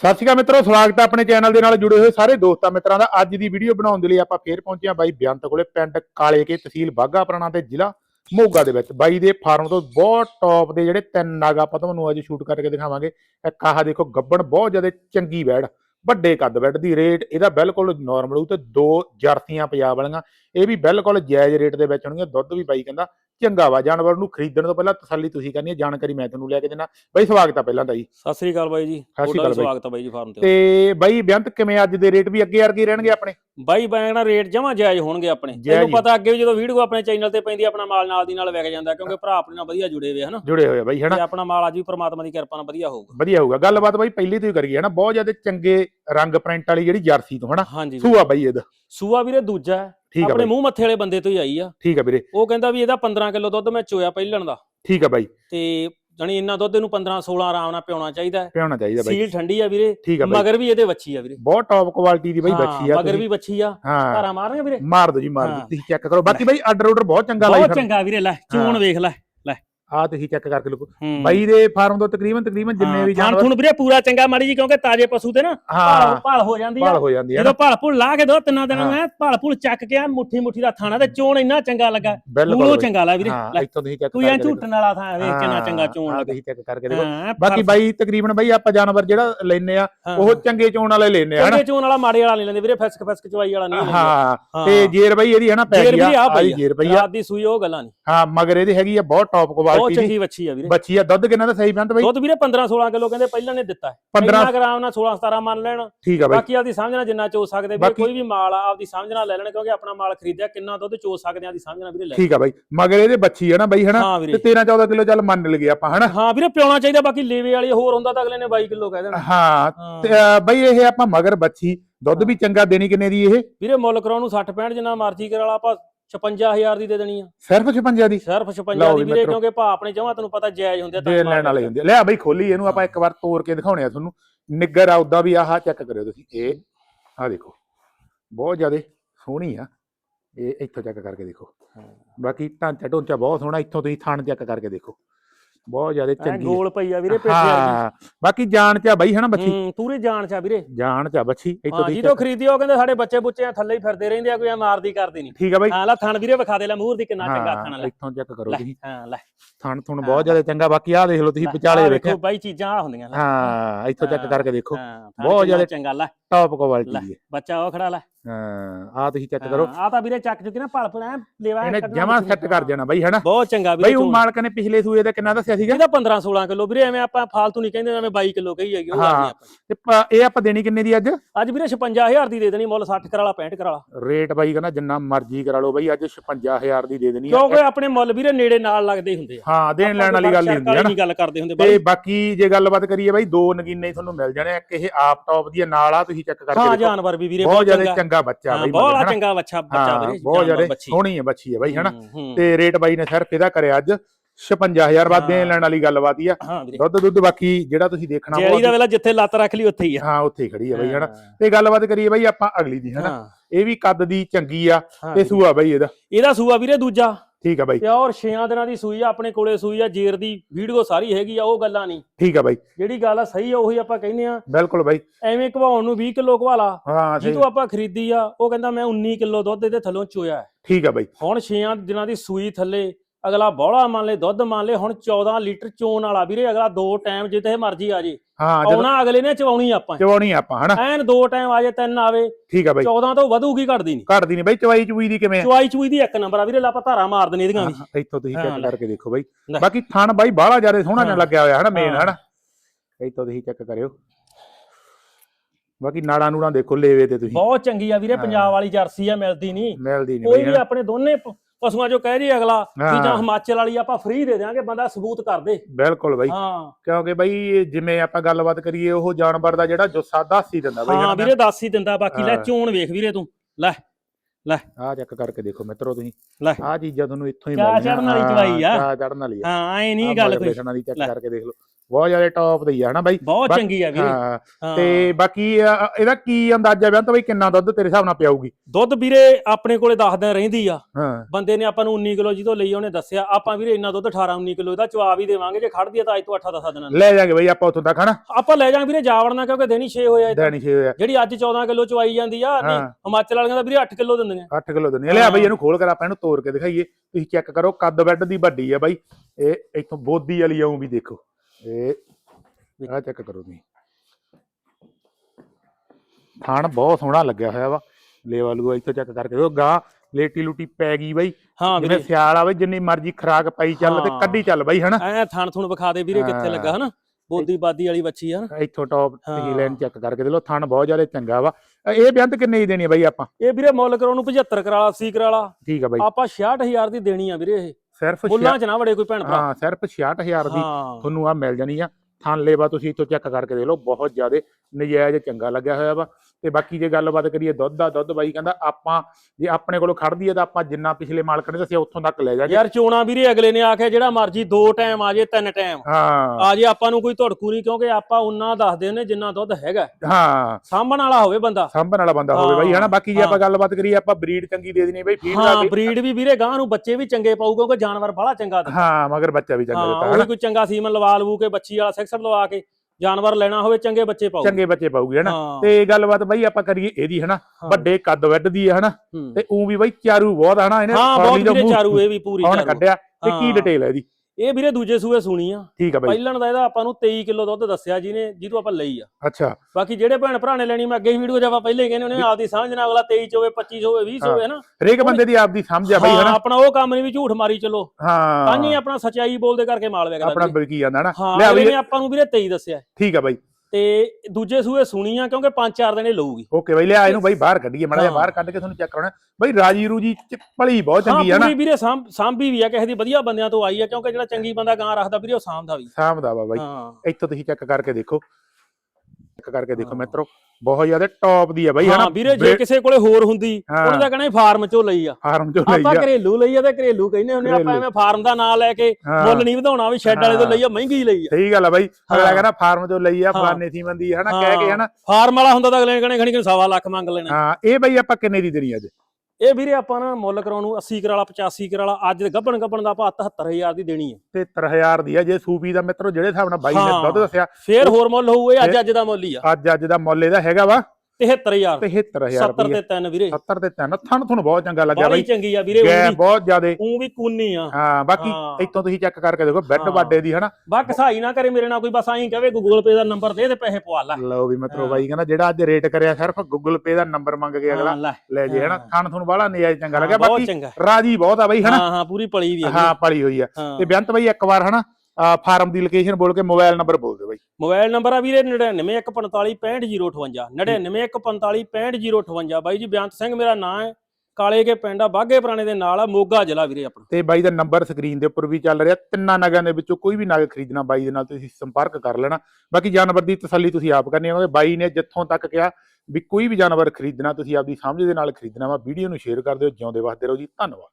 ਸਤਿ ਸ਼੍ਰੀ ਅਕਾਲ ਮਿੱਤਰੋ, ਸਵਾਗਤ ਹੈ ਆਪਣੇ ਚੈਨਲ ਦੇ ਨਾਲ ਜੁੜੇ ਹੋਏ ਸਾਰੇ ਦੋਸਤਾਂ ਮਿੱਤਰਾਂ ਦਾ। ਅੱਜ ਦੀ ਵੀਡੀਓ ਬਣਾਉਣ ਦੇ ਲਈ ਆਪਾਂ ਫੇਰ ਪਹੁੰਚੇ ਹਾਂ ਬਾਈ ਬੇਅੰਤ ਕੋਲੇ, ਪਿੰਡ ਕਾਲੇ ਕੇ ਤਹਿਸੀਲ ਬਾਗਾ ਪੁਰਾਣਾ ਤੇ ਜ਼ਿਲ੍ਹਾ ਮੋਗਾ ਦੇ ਵਿੱਚ। ਬਾਈ ਦੇ ਫਾਰਮ ਤੋਂ ਬਹੁਤ ਟੌਪ ਦੇ ਜਿਹੜੇ ਤਿੰਨ ਨਾਗ ਆਪਾਂ ਤੁਹਾਨੂੰ ਅੱਜ ਸ਼ੂਟ ਕਰਕੇ ਦਿਖਾਵਾਂਗੇ। ਇੱਕ ਆਹ ਦੇਖੋ, ਗੱਬਣ ਬਹੁਤ ਜ਼ਿਆਦਾ ਚੰਗੀ ਵੈੜ ਵੱਡੇ ਕੱਦ ਬੈੱਡ ਦੀ ਰੇਟ ਇਹਦਾ ਬਿਲਕੁਲ ਨਾਰਮਲ ਉਹ ਤੇ ਦੋ ਜਰਸੀਆਂ ਪੰਜਾਬ ਵਾਲੀਆਂ। ਇਹ ਵੀ ਬਿਲਕੁਲ ਜਾਇਜ਼ ਰੇਟ ਦੇ ਵਿੱਚ ਹੋਣਗੀਆਂ। ਦੁੱਧ ਵੀ ਬਾਈ ਕਹਿੰਦਾ ਚੰਗਾ ਵਾ ਜਾਨਵਰ ਨੂੰ ਖਰੀਦਣ ਤੋਂ ਪਹਿਲਾਂ ਤਸੱਲੀ ਤੁਸੀਂ ਕਰਨੀ ਹੈ ਜਾਣਕਾਰੀ ਮੈਂ ਤੁਹਾਨੂੰ ਲੈ ਕੇ ਦੇਣਾ ਬਾਈ ਸਵਾਗਤ ਹੈ ਪਹਿਲਾਂ ਤਾਂ ਜੀ। ਸਤਿ ਸ੍ਰੀ ਅਕਾਲ ਬਾਈ ਜੀ। ਸਤਿ ਸ਼੍ਰੀ ਅਕਾਲ। ਸਵਾਗਤ ਹੈ ਬਾਈ ਜੀ ਫਾਰਮ ਤੇ। ਤੇ ਬਾਈ ਬੇਅੰਤ ਕਿਵੇਂ ਅੱਜ ਦੇ ਰੇਟ ਵੀ ਅੱਗੇ ਵਰਗੇ ਰਹਿਣਗੇ ਆਪਣੇ? ਬਾਈ ਬੈਂਗਣਾ ਰੇਟ ਜਮਾ ਜਾਇਜ਼ ਹੋਣਗੇ ਆਪਣੇ। ਤੈਨੂੰ। ਪਤਾ ਅੱਗੇ ਵੀ ਜਦੋਂ ਵੀਡੀਓ ਆਪਣੇ ਚੈਨਲ ਤੇ ਪੈਂਦੀ ਆ, ਆਪਣਾ ਮਾਲ ਨਾਲ ਦੀ ਨਾਲ ਵਿਕ ਜਾਂਦਾ ਕਿਉਂਕਿ ਭਰਾ ਆਪਣੇ ਨਾਲ ਵਧੀਆ ਜੁੜੇ ਹੋਏ ਹਨਾ? ਜੁੜੇ ਹੋਏ ਆ ਬਾਈ ਹਨਾ? ਤੇ ਆਪਣਾ ਮਾਲ ਅੱਜ ਵੀ ਪ੍ਰਮਾਤਮਾ ਦੀ ਕਿਰਪਾ ਨਾਲ ਵਧੀਆ ਹੋਊਗਾ। ਵਧੀਆ ਹੋਊਗਾ। ਗੱਲਬਾਤ ਬਾਈ ਪਹਿਲੀ ਤੋਂ ਹੀ ਕਰੀਏ ਹਨਾ? ਬਹੁਤ ਜ਼ਿਆਦਾ ਚੰਗੇ ਰੰਗ ਪ੍ਰਿੰਟ ਵਾਲੀ ਜਿਹੜੀ ਜਰਸੀ ਤੋਂ ਹਨਾ? ਹਾਂਜੀ। ਸੂਆ ਬਾਈ ਇਹਦਾ। ਸੂਆ ਵੀਰੇ ਦੂਜਾ ਹੈ। ਆਪਣੇ ਮੂੰਹ ਮੱਥੇ ਵਾਲੇ ਬੰਦੇ ਤੋਂ ਹੀ ਆਈ ਆ। ਠੀਕ ਆ ਵੀਰੇ। ਉਹ ਕਹਿੰਦਾ ਵੀ ਇਹਦਾ 15 ਕਿਲੋ ਦੁੱਧ ਮੈਂ ਚੋਇਆ ਪਹਿਲਣ ਦਾ। ਠੀਕ ਆ ਬਾਈ। ਤੇ ਜਣੀ ਇੰਨਾ ਦੁੱਧ ਇਹਨੂੰ 15 16 ਆਰਾਮ ਨਾਲ ਪਿਉਣਾ ਚਾਹੀਦਾ ਹੈ। ਪਿਆਉਣਾ ਚਾਹੀਦਾ ਬਾਈ। ਸੀਲ ਠੰਡੀ ਆ ਵੀਰੇ। ਮਗਰ ਵੀ ਇਹਦੇ ਵੱਛੀ ਆ ਵੀਰੇ। ਬਹੁਤ ਟੌਪ ਕੁਆਲਿਟੀ ਦੀ ਬਾਈ ਬੱਚੀ ਆ ਮਗਰ ਵੀ ਵੱਛੀ ਆ। ਹਾਂ। ਧਾਰਾ ਮਾਰਨੀਆਂ ਵੀਰੇ? ਮਾਰ ਦੋ ਜੀ ਮਾਰ ਦੋ। ਤੁਸੀਂ ਚੈੱਕ ਕਰੋ। ਬਾਕੀ ਬਾਈ ਆਰਡਰ ਆਰਡਰ ਬਹੁਤ ਚੰਗਾ ਲਾਈ ਬਹੁਤ ਚੰਗਾ ਵੀਰੇ ਲੈ। ਚੋਣ। ਵੇਖ ਲੈ। ਆ ਤੁਸੀਂ ਚੈੱਕ ਕਰਕੇ ਲੋ ਹੂੰ। ਬਾਈ ਦੇ ਫਾਰਮ ਤੋਂ ਤਕਰੀਬਨ ਤਕਰੀਬਨ ਜਿੰਨੇ ਵੀ ਜਾਨਵਰ ਥੁਣ ਵੀਰੇ ਪੂਰਾ ਚੰਗਾ ਮਾੜੀ ਜੀ ਕਿਉਂਕਿ ਤਾਜੇ ਪਸ਼ੂ ਤੇ ਨਾ ਹਾਂ। ਭਾਲ ਭਾਲ ਹੋ ਜਾਂਦੀ ਆ। ਭਾਲ ਹੋ ਜਾਂਦੀ ਹੈ ਜਦੋਂ ਭਾਲ ਭੁਲ ਲਾ ਕੇ ਦੋ ਤਿੰਨਾਂ ਦਿਨਾਂ ਹਾਂ। ਨੂੰ ਭਾਲ ਭੁਲ ਚੱਕ ਕੇ ਆ ਮੁੱਠੀ ਮੁੱਠੀ ਦਾ ਥਾਣਾ ਤੇ ਚੋਣ ਇੰਨਾ ਚੰਗਾ ਲੱਗਾ। ਬਾਈ। ਚੰਗਾ ਲਾ ਵੀਰੇ। ਹਾਂ ਇੱਥੋਂ ਤੁਸੀਂ ਚੈੱਕ ਤੂੰ ਐ ਝੂਟਣ ਵਾਲਾ ਥਾਂ ਵੇਖ ਕਿੰਨਾ ਚੰਗਾ ਚੋਣ ਆ ਲੱਗਾ। ਤੁਸੀਂ ਚੈੱਕ ਕਰਕੇ ਦੇਖੋ। ਹਾਂ, ਬਾਕੀ ਬਾਈ ਤਕਰੀਬਨ ਬਾਈ ਆਪਾਂ ਜਾਨਵਰ ਜਿਹੜਾ ਲੈਨੇ ਆ ਹਾਂ, ਉਹ ਚੰਗੇ ਚੋਣ ਵਾਲੇ ਲੈਨੇ ਆ ਹਨਾ? ਚੰਗੇ ਚੋਣ ਵਾਲਾ ਮਾੜੇ ਵਾਲਾ ਨਹੀਂ ਲੈਂਦੇ ਵੀਰੇ ਫਿਸਕ ਫਿਸਕ ਚਵਾਈ ਵਾਲਾ ਨਹੀਂ ਹਾਂ ਹਾਂ। ਤੇ ਜੇਰ ਬਾਈ ਇਹਦੀ ਹਨਾ ਪੈ ਜੇਰ ਗਈ ਆ ਆ। ਜੇਰ ਪਈ ਆ। ਦੀ ਸੂਈ ਉਹ ਗੱਲਾਂ ਨਹੀਂ। ਹਾਂ ਮਗਰ ਇਹਦੀ ਹੈਗੀ ਆ ਬਹੁਤ ਟੌਪ ਬਹੁਤ ਦੀ ਚੰਗੀ ਵੱਛੀ ਆ ਵੀਰੇ। ਬੱਚੀ ਆ ਦੁੱਧ ਕਿੰਨਾ ਦਾ ਸਹੀ ਬੰਦ ਬਾਈ? ਦੁੱਧ ਵੀਰੇ 15 16 ਕਿਲੋ ਕਹਿੰਦੇ ਪਹਿਲਾਂ ਨੇ ਦਿੱਤਾ 15 15 ਗ੍ਰਾਮ ਨਾਲ 16 17 ਮੰਨ ਲੈਣ। ਠੀਕ ਆ ਬਾਈ। ਬਾਕੀ ਆਪਦੀ ਸਮਝਣਾ ਜਿੰਨਾ ਚੋ ਸਕਦੇ ਵੀਰੇ ਬਾਕੀ- ਕੋਈ ਵੀ ਮਾਲ ਆ ਆਪਦੀ ਸਮਝਣਾ ਲੈ ਲੈਣ ਕਿਉਂਕਿ ਆਪਣਾ ਮਾਲ ਖਰੀਦਿਆ ਕਿੰਨਾ ਦੁੱਧ ਚੋ ਸਕਦੇ ਆ ਆਪਦੀ ਸਮਝਣਾ ਵੀਰੇ ਲੈ ਠੀਕ ਆ ਬਾਈ। ਮਗਰ ਇਹਦੇ ਬੱਚੀ ਆ ਨਾ ਬਾਈ ਹਨਾ? ਹਾਂ ਤੇ ਵੀਰੇ 13 14 ਕਿਲੋ ਚੱਲ ਮੰਨ ਲਗੇ ਆਪਾਂ ਹਨਾ? ਹਾਂ ਵੀਰੇ ਪਿਉਣਾ ਚਾਹੀਦਾ ਬਾਕੀ ਲੇਵੇ ਵਾਲੀ ਹੋਰ ਹੁੰਦਾ ਤਾਂ ਅਗਲੇ ਨੇ 22 ਕਿਲੋ ਕਹਿ ਦੇਣਾ। ਹਾਂ ਹਾਂ। ਤੇ, ਬਾਈ ਇਹ ਆਪਾਂ ਮਗਰ ਬੱਚੀ ਦੁੱਧ ਵੀ ਚੰਗਾ ਦੇਣੀ ਕਿੰਨੇ ਦੀ ਇਹ? ਵੀਰੇ ਮੁੱਲ ਕਰਾਉਣ ਨੂੰ 60 65 ਜਿੰਨਾ ਮਰਜ਼ੀ ਕਰਾ ਲਾ ਆਪਾਂ 56000 ਦੀ ਦੇ ਦੇਣੀ ਆ। ਸਿਰਫ 56 ਦੀ? ਸਿਰਫ 56 ਲਓ ਦੀ ਵੀਰੇ ਮਿੱਤਰੋ। ਕਿਉਂਕਿ ਭਾ ਆਪਣੇ ਜਮਾ ਤੈਨੂੰ ਪਤਾ ਜਾਇਜ਼ ਹੁੰਦੇ ਆ ਤਾਂ ਦੇ ਲੈਣ ਵਾਲੇ ਹੁੰਦੇ ਆ। ਲੈ ਬਈ ਖੋਲੀ ਇਹਨੂੰ ਆਪਾਂ ਇੱਕ ਵਾਰ ਤੋੜ ਕੇ ਦਿਖਾਉਣੇ ਆ ਤੁਹਾਨੂੰ। ਨਿੱਗਰ ਆ ਉਦਾਂ ਵੀ ਆਹ ਚੈੱਕ ਕਰਿਓ ਤੁਸੀਂ। ਇਹ ਆਹ ਦੇਖੋ। ਬਹੁਤ ਜ਼ਿਆਦਾ ਸੋਹਣੀ ਆ। ਇਹ ਇੱਥੋਂ ਚੈੱਕ ਕਰਕੇ ਦੇਖੋ। ਬਾਕੀ ਢਾਂਚਾ ਢੋਂਚਾ ਬਹੁਤ ਸੋਹਣਾ ਇੱਥੋਂ ਤੁਸੀਂ ਥਣ ਚੈੱਕ ਕਰਕੇ ਦੇਖੋ। ਬਹੁਤ ਜ਼ਿਆਦਾ ਐਂ ਚੰਗੀ ਗੋਲ ਪਈ ਆ ਵੀਰੇ ਪੇਟੇ ਵਾਲੀ ਹਾਂ ਬਾਕੀ ਜਾਣ ਚ ਆ ਬਈ ਹਨਾ ਬੱਚੀ? ਹੂੰ ਪੂਰੀ ਜਾਨ ਚ ਆ ਵੀਰੇ। ਜਾਣ ਚ ਆ ਬੱਚੀ ਇੱਥੋਂ ਹਾਂ ਤੁਸੀਂ ਜਿਹਦੋਂ ਖਰੀਦੀ ਉਹ ਕਹਿੰਦੇ ਸਾਡੇ ਬੱਚੇ ਬੁੱਚੇ ਆ ਥੱਲੇ ਹੀ ਫਿਰਦੇ ਰਹਿੰਦੇ ਆ ਕੋਈ ਐ ਮਾਰਦੀ ਕਰਦੀ ਨਹੀਂ। ਠੀਕ ਆ ਬਾਈ। ਹਾਂ ਲੈ ਥਣ ਵੀਰੇ ਵਿਖਾ ਦੇ ਲੈ ਮੂਹਰ ਦੀ ਕਿੰਨਾ ਚੰਗਾ ਥਣ ਹਾਂ ਲੈ। ਇੱਥੋਂ ਚੈੱਕ ਕਰੋ ਲੈ, ਤੁਸੀਂ। ਹਾਂ ਲੈ। ਥਣ ਥੁਣ ਬਹੁਤ ਜ਼ਿਆਦਾ ਚੰਗਾ ਬਾਕੀ ਆਹ ਦੇਖ ਲਓ ਤੁਸੀਂ ਵਿਚਾਲੇ ਆਹ ਵੇਖਿਆ ਵੇਖੋ ਬਾਈ ਚੀਜ਼ਾਂ ਆ ਹੁੰਦੀਆਂ ਲੈ। ਹਾਂ ਇੱਥੋਂ ਚੈੱਕ ਹਾਂ, ਕਰਕੇ ਦੇਖੋ ਹਾਂ ਥਣ ਬਹੁਤ ਕਿੰਨਾ ਜ਼ਿਆਦਾ ਚੰਗਾ ਲੈ। ਟੌਪ। ਕੁਆਲਿਟੀ ਦੀ ਹੈ। ਬੱਚਾ ਉਹ ਖੜਾ ਲੈ। ਆਹ ਤੁਸੀਂ ਚੈੱਕ ਕਰੋ। ਆ ਤਾਂ ਵੀਰੇ ਚੱਕ ਚੁੱਕੀ ਨਾ ਭਲ ਭਲ ਐ ਲੈਵਾ ਇਹਨੇ ਜਮਾ ਸੈੱਟ ਕਰ ਦੇਣਾ ਬਾਈ ਹਨਾ? ਬਹੁਤ ਚੰਗਾ ਵੀਰੇ ਬਾਈ ਉਹ। ਮਾਲਕ ਨੇ ਪਿਛਲੇ ਸੂਏ ਦਾ ਕਿੰਨਾ ਦੱਸਿਆ ਸੀਗਾ? ਇਹਦਾ 15 16 ਕਿਲੋ ਵੀਰੇ ਐਵੇਂ ਆਪਾਂ ਫਾਲਤੂ ਨਹੀਂ ਕਹਿੰਦੇ ਐਵੇਂ 22 ਕਿਲੋ ਕਹੀ ਹੈਗੀ ਉਹ। ਨਹੀਂ ਤੇ ਇਹ ਆਪਾਂ ਦੇਣੀ ਕਿੰਨੇ ਦੀ ਅੱਜ? ਅੱਜ ਵੀਰੇ 56000 ਦੀ ਦੇ ਦੇਣੀ ਮੁੱਲ 60 ਕਰਾਲਾ 65 ਕਰਾਲਾ। ਰੇਟ ਬਾਈ ਕਹਿੰਦਾ ਜਿੰਨਾ ਮਰਜ਼ੀ ਕਰਾ ਲਓ ਬਾਈ ਅੱਜ 56000 ਦੀ ਦੇ ਦੇਣੀ ਆ। ਕਿਉਂਕਿ ਆਪਣੇ ਮੁੱਲ ਵੀਰੇ ਨੇੜੇ ਨਾਲ ਲੱਗਦੇ ਹੁੰਦੇ ਆ। ਹਾਂ ਦੇਣ ਲੈਣ ਵਾਲੀ ਗੱਲ ਹੀ ਹੁੰਦੀ ਹੈ ਨਾ ਨਹੀਂ ਗੱਲ ਕਰਦੇ ਹੁੰਦੇ ਤੇ ਬਾਕੀ ਜੇ ਗੱਲਬਾਤ ਕਰੀਏ ਬਾਈ ਦੋ ਨਗੀਨੇ ਤੁਹਾਨੂੰ ਮਿਲ ਜਾਣੇ ਆ, ਇੱਕ ਇਹ ਆਪ ਟੌਪ ਦੀ ਆ, ਨਾਲ ਆ ਤੁਸੀਂ ਚੈੱਕ ਕਰਕੇ ਹਾਂ ਜਾਨਵਰ ਵੀ ਵੀਰੇ ਬਹੁਤ ਬਹੁਤ ਜ਼ਿਆਦਾ ਚੰਗਾ ਚੰਗਾ ਬੱਚਾ ਬਾਈ ਬਹੁਤ? ਚੰਗਾ ਬੱਚਾ ਬੱਚਾ ਵੀਰੇ ਬਹੁਤ ਜ਼ਿਆਦਾ ਸੋਹਣੀ ਹੈ ਬੱਚੀ ਹੈ ਬਾਈ ਹਨਾ। ਤੇ ਰੇਟ ਬਾਈ ਨੇ ਸਿਰਫ ਇਹਦਾ ਕਰਿਆ ਅੱਜ? 56000 ਬਾਅਦ ਦੇਣ। ਲੈਣ ਵਾਲੀ ਗੱਲਬਾਤ ਹੀ ਆ। ਦੁੱਧ ਦੁੱਧ ਬਾਕੀ ਜਿਹੜਾ ਤੁਸੀਂ ਦੇਖਣਾ ਜੇਲੀ ਦਾ ਬਹੁਤ- ਵੇਲਾ ਜਿੱਥੇ ਲੱਤ ਰੱਖ ਲਈ ਉੱਥੇ ਹੀ ਆ। ਹਾਂ ਉੱਥੇ ਹੀ ਖੜੀ ਆ ਬਾਈ ਹਨਾ? ਤੇ ਗੱਲਬਾਤ ਕਰੀਏ ਬਾਈ ਆਪਾਂ ਅਗਲੀ ਦੀ ਹਨਾ? ਇਹ ਵੀ ਕੱਦ ਦੀ ਚੰਗੀ ਆ ਤੇ। ਸੂਆ ਬਾਈ ਇਹਦਾ। ਇਹਦਾ ਸੂਆ ਵੀਰੇ ਦੂਜਾ। ਠੀਕ ਆ ਬਾਈ। ਤੇ ਔਰ 6 ਦਿਨਾਂ ਦੀ ਸੂਈ ਆ ਆਪਣੇ ਕੋਲੇ ਸੂਈ ਆ ਜੇਰ ਦੀ ਵੀਡੀਓ ਸਾਰੀ ਹੈਗੀ ਆ ਉਹ ਗੱਲਾਂ ਨਹੀਂ। ਠੀਕ ਆ ਬਾਈ। ਜਿਹੜੀ ਗੱਲ ਆ ਸਹੀ ਆ ਉਹੀ ਆਪਾਂ ਕਹਿੰਦੇ ਆ। ਬਿਲਕੁਲ ਬਾਈ। ਐਵੇਂ ਘਵਾਉਣ ਨੂੰ 20 ਕਿਲੋ ਘਵਾਲਾ। ਹਾਂ ਸਹੀ। ਜਿਹਤੋਂ ਆਪਾਂ ਖਰੀਦੀ ਆ ਉਹ ਕਹਿੰਦਾ ਮੈਂ 19 ਕਿਲੋ ਦੁੱਧ ਇਹਦੇ ਥੱਲੋਂ ਚੋਇਆ। ਠੀਕ ਆ ਬਾਈ। ਹੁਣ 6 ਦਿਨਾਂ ਦੀ ਸੂਈ ਥੱਲੇ ਅਗਲਾ ਬੋਲਾ ਮੰਨ ਲੈ ਦੁੱਧ ਮੰਨ ਲੈ ਹੁਣ 14 ਲੀਟਰ ਚੋਣ ਵਾਲਾ ਵੀਰੇ ਅਗਲਾ ਦੋ ਟਾਈਮ ਜਿੱਥੇ ਮਰਜ਼ੀ ਆ ਜੇ। ਹਾਂ ਜਦੋਂ ਆਉਣਾ ਅਗਲੇ ਨੇ ਚਵਾਉਣੀ ਆਪਾਂ। ਚਵਾਉਣੀ ਆਪਾਂ ਹਨਾ? ਐਨ ਦੋ ਟਾਈਮ ਆ ਜੇ ਤਿੰਨ ਆਵੇ। ਠੀਕ ਆ ਬਾਈ। 14 ਤੋਂ ਵਧੂਗੀ ਘਟਦੀ ਨਹੀਂ। ਘਟਦੀ ਨਹੀਂ ਬਾਈ ਚਵਾਈ ਚੂਈ ਦੀ ਕਿਵੇਂ ਆ? ਚਵਾਈ ਚੂਈ ਦੀ ਇੱਕ ਨੰਬਰ ਆ ਵੀਰੇ ਲਾਪਾ ਧਾਰਾ ਮਾਰ ਦਨੇ ਇਹਦੀਆਂ ਵੀ। ਹਾਂ, ਇੱਥੋਂ ਤੁਸੀਂ ਹਾਂ, ਚੈੱਕ ਲੈ। ਕਰਕੇ ਦੇਖੋ ਬਾਈ। ਲੈ। ਬਾਕੀ ਥਣ ਬਾਈ ਬਾਹਲਾ ਜ਼ਿਆਦਾ ਸੋਹਣਾ ਹਾਂ। ਲੱਗਿਆ ਹੋਇਆ ਹਨਾ ਮੇਨ ਹਾਂ। ਹਨਾ? ਇੱਥੋਂ ਤੁਸੀਂ ਚੈੱਕ ਕਰਿਓ। ਬਾਕੀ ਨਾੜਾਂ ਨੂੜਾਂ ਦੇਖੋ ਲੇਵੇ ਤੇ ਤੁਸੀਂ। ਬਹੁਤ ਚੰਗੀ ਆ ਵੀਰੇ। ਪੰਜਾਬ ਵਾਲੀ ਜਰਸੀ ਆ ਮਿਲਦੀ ਨਹੀਂ। ਮਿਲਦੀ ਨਹੀਂ ਕੋਈ ਵੀ ਆਪਣੇ ਦੋਨੇ ਪ- ਪਸ਼ੂਆਂ ਚੋਂ ਕਹਿ ਜੇ ਅਗਲਾ ਵੀ। ਜਾਂ ਹਿਮਾਚਲ ਵਾਲੀ ਆਪਾਂ ਫ੍ਰੀ ਦੇ ਦਿਆਂਗੇ ਬੰਦਾ ਸਬੂਤ ਕਰ ਦੇ। ਬਿਲਕੁਲ ਬਾਈ। ਹਾਂ। ਕਿਉਂਕਿ ਬਾਈ ਜਿਵੇਂ ਆਪਾਂ ਗੱਲਬਾਤ ਕਰੀਏ ਉਹ ਜਾਨਵਰ ਦਾ ਜਿਹੜਾ ਜੁੱਸਾ ਦੱਸ ਹੀ ਦਿੰਦਾ ਬਾਈ ਹਾਂ ਵੀਰੇ ਦੱਸ ਹੀ ਦਿੰਦਾ ਬਾਕੀ ਲੈ। ਚੋਣ ਵੇਖ ਵੀਰੇ ਤੂੰ। ਆਹ ਚੈੱਕ ਕਰਕੇ ਦੇਖੋ ਮਿੱਤਰੋ ਤੁਸੀਂ। ਲੈ। ਆਹ ਚੀਜ਼ਾਂ ਤੁਹਾਨੂੰ ਇੱਥੋਂ ਹੀ ਚਾਅ ਮਿਲਣੀਆਂ। ਚੜ੍ਹਨ ਵਾਲੀ ਚਵਾਈ ਆ। ਚਾਹ ਚੜਨ ਵਾਲੀ ਆ। ਹਾਂ ਐ ਨਹੀਂ ਗੱਲ ਕੋਈ। ਚੈੱਕ ਲੈ। ਕਰਕੇ ਦੇਖ ਲਓ। ਬਹੁਤ ਜ਼ਿਆਦਾ ਟੌਪ ਦੀ ਆ ਹਨਾ ਬਾਈ? ਬਹੁਤ ਚੰਗੀ ਆ ਵੀਰੇ। ਹਾਂ। ਤੇ ਬਾਕੀ ਇਹਦਾ ਕੀ ਅੰਦਾਜ਼ਾ ਬਿਆਨ ਤਾਂ ਬਾਈ ਕਿੰਨਾ ਦੁੱਧ ਤੇਰੇ ਹਿਸਾਬ ਨਾਲ ਪਿਆਊਗੀ? ਦੁੱਧ ਵੀਰੇ ਆਪਣੇ ਕੋਲੇ 10 ਦਿਨ ਰਹਿੰਦੀ ਆ। ਬੰਦੇ ਨੇ ਆਪਾਂ ਨੂੰ 19 ਕਿਲੋ ਜਿਹਤੋਂ ਲਈ ਉਹਨੇ ਦੱਸਿਆ ਆਪਾਂ ਵੀਰੇ ਇੰਨਾ ਦੁੱਧ 18 19 ਕਿਲੋ ਇਹਦਾ ਚਵਾ ਵੀ ਦੇਵਾਂਗੇ ਜੇ ਖੜਦੀ ਆ ਤਾਂ ਅੱਜ ਤੋਂ 8 10 ਦਿਨਾਂ ਲੈ ਜਾਗੇ ਬਾਈ ਆਪਾਂ ਉੱਥੋਂ ਤੱਕ ਹਨਾ? ਆਪਾਂ ਲੈ ਜਾਾਂਗੇ ਵੀਰੇ ਜਾਵੜਨਾ ਕਿਉਂਕਿ ਹੀ 6 ਹੋਇਆ ਇਹ। ਦੇਣੀ ਛੇ ਹੋਇਆ ਜਿਹੜੀ ਅੱਜ 14 ਕਿਲੋ ਚਵਾਈ ਜਾਂਦੀ ਆ। ਹਿਮਾਚਲ ਵਾਲੀਆਂ ਦਾ ਵੀਰੇ 8 ਕਿਲੋ ਦਿੰਦੀਆਂ। 8 ਕਿਲੋ ਦਿੰਦੀ ਆ ਲਿਆ ਬਾਈ ਇਹਨੂੰ ਖੋਲ ਕਰ ਆਪਾਂ ਇਹਨੂੰ ਤੋੜ ਕੇ ਦਿਖਾਈਏ। ਤੁਸੀਂ ਚੈੱਕ ਕਰੋ ਕੱਦ ਬੈੱਡ ਦੀ ਵੱਡੀ ਆ ਬਾਈ। ਇਹ ਇੱਥੋਂ ਬੋਦੀ ਵਾਲੀ ਆਉਂ ਵੀ ਦੇਖੋ। ਇਹ ਆ ਚੈੱਕ ਕਰੋ ਤੁਸੀਂ। ਥਾਣ ਬਹੁਤ ਸੋਹਣਾ ਲੱਗਿਆ ਹੋਇਆ ਵਾ। ਲੇਵਾ ਲੂਆ ਇੱਥੋਂ ਚੈੱਕ ਕਰਕੇ। ਉਹ ਗਾਂ ਲੇਟੀ ਲੂਟੀ ਪੈ ਗਈ ਬਾਈ। ਹਾਂ ਜਿਵੇਂ ਵੀਰੇ ਸਿਆਲ ਆਵੇ ਜਿੰਨੀ ਮਰਜ਼ੀ ਖਰਾਕ ਪਾਈ ਚੱਲ ਤੇ ਹਾਂ। ਕੱਢੀ ਚੱਲ ਬਾਈ ਹਨਾ? ਐ ਥਣ ਥੁਣ ਵਿਖਾ ਦੇ ਵੀਰੇ ਕਿੱਥੇ ਲੱਗਾ ਹਨਾ? ਬੋਦੀ ਬਾਦੀ ਵਾਲੀ ਬੱਚੀ ਆ ਨਾ ਇੱਥੋਂ ਟੌਪ ਹਾਂ। ਲਾਈਨ ਚੈੱਕ ਕਰਕੇ ਦੇ ਲੋ ਥਣ ਬਹੁਤ ਜ਼ਿਆਦਾ ਚੰਗਾ ਵਾ। ਅ, ਇਹ ਬੇਅੰਤ ਕਿੰਨੇ ਦੀ ਦੇਣੀ ਆ ਬਾਈ ਆਪਾਂ? ਇਹ ਵੀਰੇ ਮੁੱਲ ਕਰੋ ਨੂੰ 75 ਕਰਾਲਾ 80 ਕਰਾਲਾ। ਠੀਕ ਆ ਬਾਈ। ਆਪਾਂ 66000 ਦੀ ਦੇਣੀ ਆ ਵੀਰੇ ਇਹ। ਸਿਰਫ ਮੁੱਲਾਂ 'ਚ ਨਾ ਵੜੇ ਕੋਈ ਭੈਣ ਭਰਾ। ਹਾਂ ਸਿਰਫ 66000 ਦੀ ਹਾਂ। ਤੁਹਾਨੂੰ ਆ ਮਿਲ ਜਾਣੀ ਆ। ਥਣ ਲੇਵਾ ਤੁਸੀਂ ਇੱਥੋਂ ਚੈੱਕ ਕਰਕੇ ਦੇਖ ਲਓ ਬਹੁਤ ਜ਼ਿਆਦਾ ਨਜਾਇਜ਼ ਚੰਗਾ ਲੱਗਿਆ ਹੋਇਆ ਵਾ। ਤੇ ਬਾਕੀ ਜੇ ਗੱਲਬਾਤ ਕਰੀਏ ਦੁੱਧ ਦਾ ਦੁੱਧ ਬਾਈ ਕਹਿੰਦਾ ਆਪਾਂ ਜੇ ਆਪਣੇ ਕੋਲੋਂ ਖੜਦੀ ਹੈ ਤਾਂ ਆਪਾਂ ਜਿੰਨਾ ਪਿਛਲੇ ਮਾਲਕ ਨੇ ਦੱਸਿਆ ਉੱਥੋਂ ਤੱਕ ਲੈ ਜਾਗੇ ਯਾਰ ਚੋਣਾ ਵੀਰੇ ਅਗਲੇ ਨੇ ਆਖਿਆ ਜਿਹੜਾ ਮਰਜ਼ੀ ਦੋ ਟਾਈਮ ਆ ਜੇ ਤਿੰਨ ਟਾਈਮ ਹਾਂ। ਆ ਜੇ ਆਪਾਂ ਨੂੰ ਕੋਈ ਧੜਕੂ ਨਹੀਂ ਕਿਉਂਕਿ ਆਪਾਂ ਉਨਾ ਦੱਸਦੇ ਨੇ ਜਿੰਨਾ ਦੁੱਧ ਹੈਗਾ। ਹਾਂ। ਸਾਂਭਣ ਵਾਲਾ ਹੋਵੇ ਬੰਦਾ। ਸਾਂਭਣ ਵਾਲਾ ਬੰਦਾ ਹੋਵੇ ਬਾਈ ਹਾਂ, ਹਨਾ? ਬਾਕੀ ਜੇ ਆਪਾਂ ਹਾਂ। ਗੱਲਬਾਤ ਕਰੀਏ ਆਪਾਂ ਬਰੀਡ ਚੰਗੀ ਦੇ ਦੇਣੀ ਬਾਈ ਫੀਡ ਹਾਂ ਦਾ ਬਰੀਡ ਵੀ ਵੀਰੇ ਗਾਂ ਨੂੰ ਬੱਚੇ ਵੀ ਚੰਗੇ ਪਾਊ ਕਿਉਂਕਿ ਜਾਨਵਰ ਬੜਾ ਚੰਗਾ ਦਿੰਦਾ। ਹਾਂ ਮਗਰ ਬੱਚਾ ਵੀ ਚੰਗਾ ਹਾਂ ਦਿੱਤਾ ਵੀ ਕੋਈ ਚੰਗਾ ਸੀਮਨ ਲਵਾ ਲਵੂ ਕੇ ਬੱਚੀ ਵਾਲਾ ਸੈਕਸਰ ਲਵਾ ਕੇ। ਜਾਨਵਰ ਲੈਣਾ ਹੋਵੇ ਚੰਗੇ ਬੱਚੇ ਪਾਊ ਚੰਗੇ ਬੱਚੇ ਪਾਉਗੀ ਹਨਾ? ਤੇ ਗੱਲਬਾਤ ਬਾਈ ਆਪਾਂ ਕਰੀਏ ਇਹਦੀ ਹਨਾ। ਵੱਡੇ ਕੱਦ ਵੱਡ ਦੀ ਹੈ। ਹਨਾ। ਤੇ ਉਹ ਵੀ ਬਾਈ ਚਾਰੂ ਬਹੁਤ ਆ ਹਨਾ? ਇਹਨੇ ਹਾਂ ਬਹੁਤ ਚਾਰੂ ਇਹ ਵੀ ਪੂਰੀ ਹੁਣ ਚਾਰੂ। ਕੱਢਿਆ? ਤੇ ਕੀ। ਡਿਟੇਲ ਹੈ ਇਹਦੀ? ਇਹ ਵੀਰੇ ਦੂਜੇ ਸੂਏ ਸੁਣੀ ਆ। ਠੀਕ ਆ ਬਾਈ। ਪਹਿਲਣ ਦਾ ਇਹਦਾ ਆਪਾਂ ਨੂੰ 23 ਕਿਲੋ ਦੁੱਧ ਦੱਸਿਆ ਜਿਹਨੇ ਜਿਹਨੂੰ ਆਪਾਂ ਲਈ ਆ। ਅੱਛਾ। ਬਾਕੀ ਜਿਹੜੇ ਭੈਣ ਭਰਾ ਨੇ ਲੈਣੀ ਮੈਂ ਅੱਗੇ ਹੀ ਵੀਡੀਓ ਜਾਵਾ ਪਹਿਲੇ ਹੀ ਕਹਿੰਦੇ ਉਹਨੇ ਆਪਦੀ ਸਮਝ ਨਾਲ ਅਗਲਾ 23 ਚ ਹੋਵੇ 25 ਚ ਹੋਵੇ 20 ਚ ਹੋਵੇ ਨਾ ਹਰੇਕ ਬੰਦੇ ਦੀ ਆਪਦੀ ਸਮਝ ਆ ਬਾਈ ਹਾਂ, ਹਨਾ? ਆਪਣਾ ਉਹ ਕੰਮ ਨਹੀਂ ਵੀ ਝੂਠ ਮਾਰੀ ਚਲੋ। ਤਾਂ ਹੀ ਹਾਂ ਆਪਣਾ ਸਚਾਈ ਬੋਲਦੇ ਕਰਕੇ ਮਾਲ ਵੇਖਦਾ ਆਪਣਾ। ਬਲਕੀ ਜਾਂਦਾ ਨਾ ਹਾਂ ਨੇ ਆਪਾਂ ਨੂੰ ਵੀਰੇ 23 ਦੱਸਿਆ। ਠੀਕ ਆ ਬਾਈ। ਤੇ ਦੂਜੇ ਸੂਏ ਸੁਣੀ ਆ ਕਿਉਂਕਿ 5-4 ਦਿਨ ਇਹ ਲਊਗੀ। ਓਕੇ ਬਾਈ ਲਿਆ ਇਹਨੂੰ ਬਾਈ ਬਾਹਰ ਕੱਢੀਏ ਮਾੜਾ ਜਿਹਾ ਹਾਂ। ਬਾਹਰ ਕੱਢ ਕੇ ਤੁਹਾਨੂੰ ਚੈੱਕ ਕਰਾਉਣਾ। ਬਾਈ ਰਾਜੀ ਰੂਜੀ ਭਲੀ ਬਹੁਤ ਹਾਂ ਚੰਗੀ ਆ ਨਾ। ਪੂਰੀ ਵੀਰੇ ਸਾਂਭ- ਵੀ ਆ ਕਿਸੇ ਦੀ ਵਧੀਆ ਬੰਦਿਆਂ ਤੋਂ ਆਈ ਆ ਕਿਉਂਕਿ ਜਿਹੜਾ ਚੰਗੀ ਬੰਦਾ ਗਾਂ ਰੱਖਦਾ ਵੀਰੇ ਉਹ ਸਾਂਭਦਾ ਵੀ। ਸਾਂਭਦਾ ਵਾ ਬਾਈ। ਹਾਂ। ਇੱਥੋਂ ਤੁਸੀਂ ਚੈੱਕ ਕਰਕੇ ਦੇਖੋ। ਚੈੱਕ ਕਰਕੇ ਦੇਖੋ। ਮਿੱਤਰੋ ਬਹੁਤ ਜ਼ਿਆਦਾ ਟੌਪ ਦੀ ਆ ਬਾਈ ਹਨਾ ਹਾਂ ਵੀਰੇ ਜੇ ਕਿਸੇ ਕੋਲੇ ਹੋਰ ਹੁੰਦੀ। ਉਹਨੇ ਤਾਂ ਕਹਣਾ ਫਾਰਮ ਚੋਂ ਲਈ ਆ ਫਾਰਮ ਚੋਂ ਲਈ ਆਪਾਂ ਆ ਘਰੇਲੂ ਲਈ ਆ ਤੇ ਘਰੇਲੂ ਕਹਿੰਦੇ ਹੁੰਦੇ ਆਪਾਂ। ਐਵੇਂ ਫਾਰਮ ਦਾ ਨਾਂ ਲੈ ਕੇ। ਮੁੱਲ ਨਹੀਂ ਵਧਾਉਣਾ ਵੀ ਸ਼ੈੱਡ ਵਾਲੇ ਤੋਂ ਲਈ ਆ ਮਹਿੰਗੀ ਲਈ ਆ ਸਹੀ ਗੱਲ ਆ ਬਾਈ ਅਗਲਾ। ਕਹਿੰਦਾ ਫਾਰਮ ਚੋਂ ਲਈ ਆ ਹਾਂ। ਫਲਾਣੇ ਸੀਮਨ ਦੀ ਹਨਾ ਕਹਿ ਕੇ ਹਨਾ ਫਾਰਮ ਵਾਲਾ ਹੁੰਦਾ ਤਾਂ ਅਗਲੇ ਕਹਣੇ ਖਣੀ ਕਿ ਸਵਾ ਲੱਖ ਮੰਗ ਲੈਣਾ ਹਾਂ ਇਹ ਬਾਈ ਆਪਾਂ ਕਿੰਨੇ ਦੀ ਦੇਣੀ ਅੱਜ ਇਹ ਵੀਰੇ ਆਪਾਂ ਨਾ ਮੁੱਲ ਕਰਾਉਣ ਨੂੰ 80 ਕਰਾਲਾ 85 ਕਰਾਲਾ ਅੱਜ ਗੱਬਣ ਗੱਬਣ ਦਾ ਆਪਾਂ 78000 ਦੀ ਦੇਣੀ ਹੈ 73000 ਦੀ ਆ ਜੇ ਸੂਪੀ ਦਾ ਮਿੱਤਰੋ ਜਿਹੜੇ ਹਿਸਾਬ ਨਾਲ ਬਾਈ ਨੇ। ਦੁੱਧ ਦੱਸਿਆ ਫੇਰ ਹੋਰ ਮੁੱਲ ਹੋਊ ਇਹ ਅੱਜ ਅੱਜ ਦਾ ਮੁੱਲ ਹੀ ਆ ਅੱਜ ਅੱਜ ਦਾ ਮੁੱਲ ਇਹਦਾ ਹੈਗਾ ਵਾ 73000 73000 70 ਰੁਪਏ ਤੇ 3 ਵੀਰੇ। 70 ਤੇ 3 ਥਣ ਤੁਹਾਨੂੰ ਬਹੁਤ ਚੰਗਾ ਲੱਗਿਆ ਬਾਈ। ਚੰਗੀ ਆ ਵੀਰੇ ਗੈ ਬਹੁਤ ਜ਼ਿਆਦੇ। ਉਹ ਵੀ ਕੂਨੀ ਆ। ਹਾਂ ਬਾਕੀ। ਇੱਥੋਂ ਤੁਸੀਂ ਚੈੱਕ ਕਰਕੇ ਦੇਖੋ ਬੈੱਡ। ਵਾਡੇ ਦੀ ਹਨਾ? ਬਾ ਕਸਾਈ ਨਾ ਕਰੇ ਮੇਰੇ ਨਾਲ ਕੋਈ ਬਸ ਐਂ ਕਹੇ ਗੂਗਲ ਪੇ ਦਾ ਨੰਬਰ ਦੇ ਤੇ ਪੈਸੇ ਪਵਾ ਲੈ। ਲਓ ਵੀ ਮਿੱਤਰੋ। ਬਾਈ ਕਹਿੰਦਾ ਜਿਹੜਾ ਅੱਜ ਰੇਟ ਕਰਿਆ ਸਿਰਫ ਗੂਗਲ ਪੇ ਦਾ ਨੰਬਰ ਮੰਗ ਕੇ ਅਗਲਾ। ਲੈ। ਜੇ ਹਨਾ। ਥਣ ਤੁਹਾਨੂੰ ਬਾਹਲਾ ਨਜਾਇਜ਼ ਚੰਗਾ ਲੱਗਿਆ। ਬਾਕੀ ਰਾਜੀ ਬਹੁਤ ਆ ਬਾਈ ਹਨਾ? ਹਾਂ ਹਾਂ ਪੂਰੀ ਪਲੀ ਵੀ ਆ। ਹਾਂ ਪਲੀ ਹੋਈ ਆ। ਤੇ ਬੇਅੰਤ ਬਾਈ ਇੱਕ ਵਾਰ ਹਨਾ? ਫਾਰਮ ਦੀ ਲੋਕੇਸ਼ਨ ਬੋਲ ਕੇ ਮੋਬਾਈਲ ਨੰਬਰ ਬੋਲ ਦਿਓ ਬਾਈ। ਮੋਬਾਈਲ ਨੰਬਰ ਆ ਵੀਰੇ 9915455058 9915455058 ਬਾਈ ਜੀ ਬੇਅੰਤ ਸਿੰਘ ਮੇਰਾ ਨਾਮ ਹੈ। ਕਾਲੇ ਕੇ ਪਿੰਡ ਆ ਬਾਗੇ ਪੁਰਾਣੇ ਦੇ ਨਾਲ ਆ ਮੋਗਾ ਜ਼ਿਲ੍ਹਾ ਵੀਰੇ ਆਪਣਾ। ਤੇ ਬਾਈ ਦਾ ਨੰਬਰ ਸਕਰੀਨ ਦੇ ਉੱਪਰ ਵੀ ਚੱਲ ਰਿਹਾ। ਤਿੰਨਾਂ ਨਗਾਂ ਦੇ ਵਿੱਚੋਂ ਕੋਈ ਵੀ ਨਗ ਖਰੀਦਣਾ ਬਾਈ ਦੇ ਨਾਲ ਤੁਸੀਂ ਸੰਪਰਕ ਕਰ ਲੈਣਾ। ਬਾਕੀ ਜਾਨਵਰ ਦੀ ਤਸੱਲੀ ਤੁਸੀਂ ਆਪ ਕਰਨੀ ਹੈ ਬਾਈ ਨੇ ਜਿੱਥੋਂ ਤੱਕ ਕਿਹਾ ਵੀ ਕੋਈ ਵੀ ਜਾਨਵਰ ਖਰੀਦਣਾ ਤੁਸੀਂ ਆਪਦੀ ਸਮਝ ਦੇ ਨਾਲ ਖਰੀਦਣਾ ਵਾ ਵੀਡੀਓ ਨੂੰ ਸ਼ੇਅਰ ਕਰ ਦਿਓ ਜਿਉਂਦੇ ਵਸਦੇ ਰਹੋ ਜੀ। ਧੰਨਵਾਦ।